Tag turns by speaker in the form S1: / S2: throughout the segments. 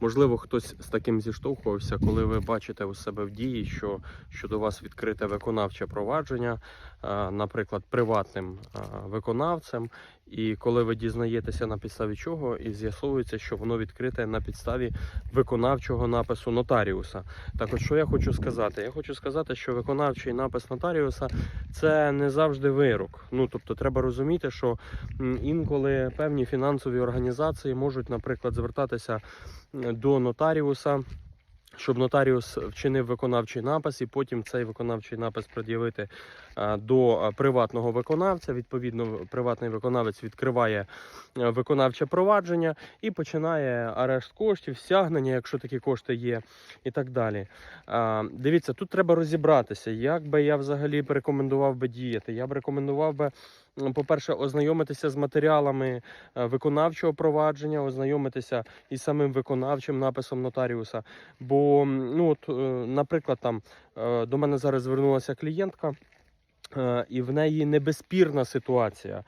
S1: Можливо, хтось з таким зіштовхувався, коли ви бачите у себе в дії, що щодо вас відкрите виконавче провадження, е, наприклад, приватним е, виконавцем. І коли ви дізнаєтеся на підставі чого, і з'ясовується, що воно відкрите на підставі виконавчого напису нотаріуса. Так от що я хочу сказати? Я хочу сказати, що виконавчий напис нотаріуса це не завжди вирок. Ну тобто, треба розуміти, що інколи певні фінансові організації можуть, наприклад, звертатися м, до нотаріуса. Щоб нотаріус вчинив виконавчий напис, і потім цей виконавчий напис пред'явити е, до е, приватного виконавця. Відповідно, приватний виконавець відкриває е, виконавче провадження і починає арешт коштів, стягнення, якщо такі кошти є, і так далі. Дивіться, тут треба розібратися, як би я взагалі рекомендував би діяти. Я б рекомендував би, по-перше, ознайомитися з матеріалами е, виконавчого провадження, ознайомитися із самим виконавчим написом нотаріуса. Бо, ну от, е, наприклад, там е, до мене зараз звернулася клієнтка, і в неї небезпірна ситуація.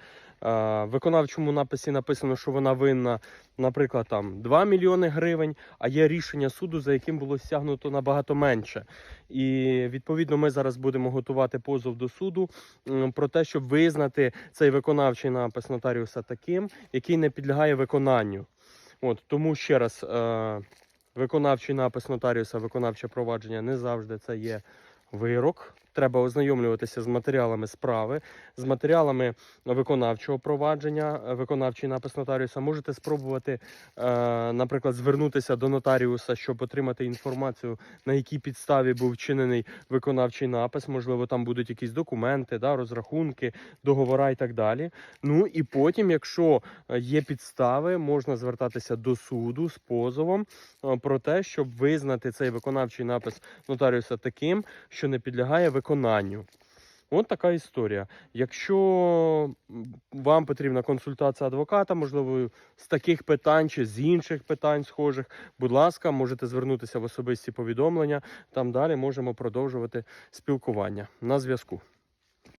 S1: Виконавчому написі написано, що вона винна, наприклад, там 2 мільйони гривень, а є рішення суду, за яким було стягнуто набагато менше. І відповідно ми зараз будемо готувати позов до суду про те, щоб визнати цей виконавчий напис нотаріуса таким, який не підлягає виконанню. От тому ще раз, е, виконавчий напис нотаріуса, виконавче провадження не завжди це є вирок. Треба ознайомлюватися з матеріалами справи, з матеріалами виконавчого провадження, е, виконавчий напис нотаріуса. Можете спробувати, е, наприклад, звернутися до нотаріуса, щоб отримати інформацію, на якій підставі був вчинений виконавчий напис. Можливо, там будуть якісь документи, да, розрахунки, договора і так далі. Ну і потім, якщо е, є підстави, можна звертатися до суду з позовом про те, щоб визнати цей виконавчий напис нотаріуса таким, що не підлягає виконанню. От така історія. Якщо вам потрібна консультація адвоката, можливо, з таких питань чи з інших питань схожих, будь ласка, можете звернутися в особисті повідомлення. Там далі можемо продовжувати спілкування. На зв'язку.